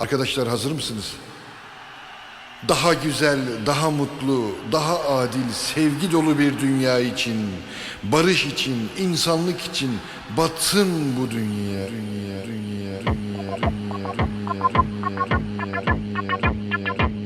Arkadaşlar hazır mısınız? Daha güzel, daha mutlu, daha adil, sevgi dolu bir dünya için, barış için, insanlık için batsın bu dünya. Dünya, dünya, dünya, dünya, dünya, dünya, dünya, dünya,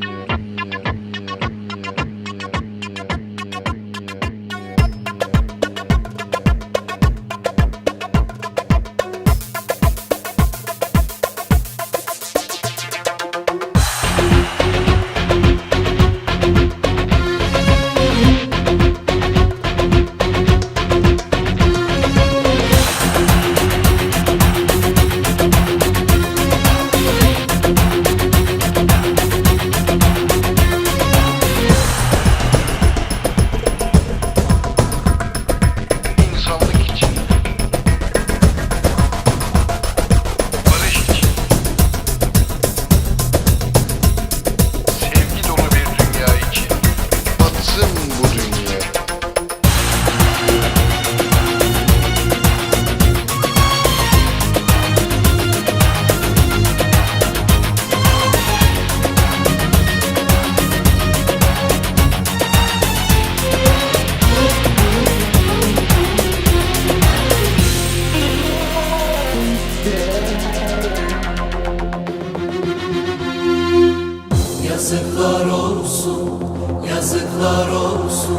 Yazıklar olsun, yazıklar olsun.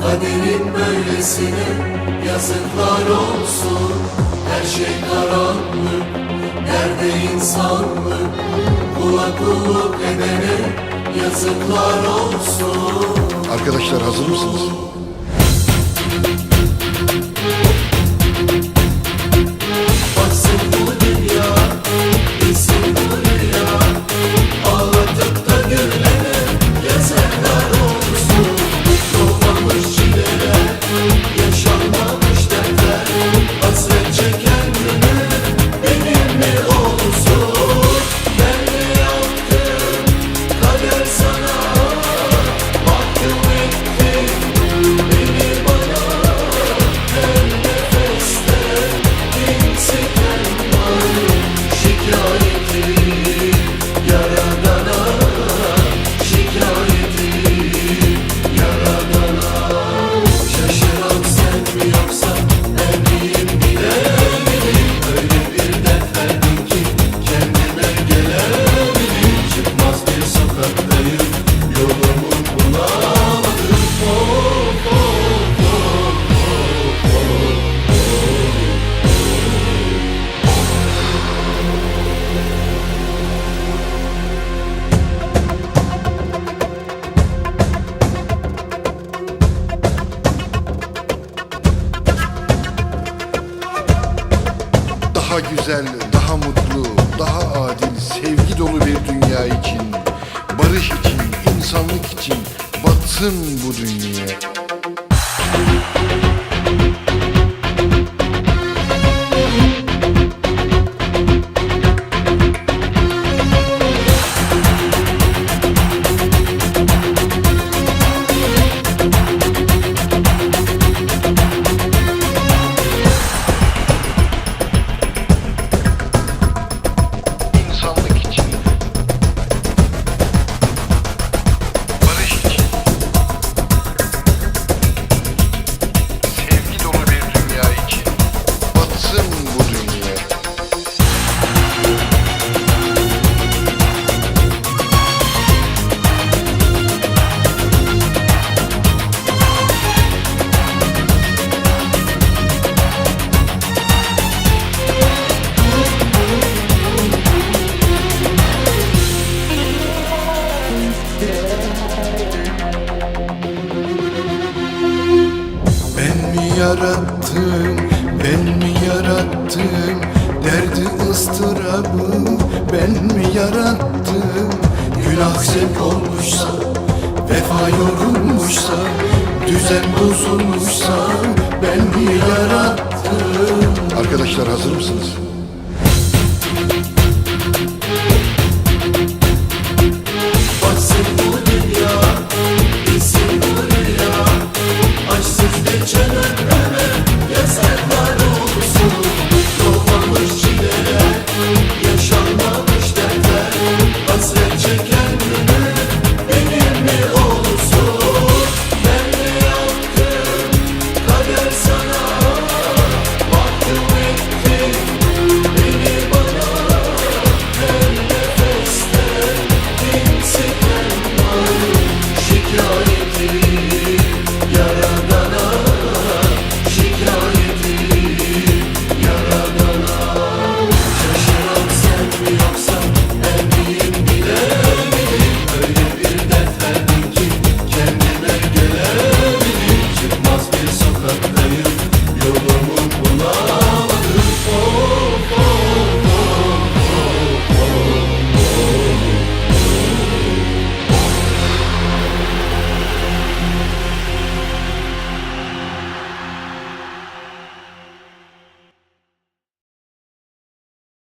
Kaderin böylesine yazıklar olsun. Her şey karanlık, nerede insanlık? Kula kulluk edene yazıklar olsun. Arkadaşlar hazır mısınız? Daha güzel, daha mutlu, daha adil, sevgi dolu bir dünya için, barış için, insanlık için batsın bu dünya. Ben mi yarattım, ben mi yarattım? Derdi ıstırabı ben mi yarattım? Günah sevk olmuşsa, vefa yorulmuşsa Düzen bozulmuşsa ben mi yarattım? Arkadaşlar hazır mısınız?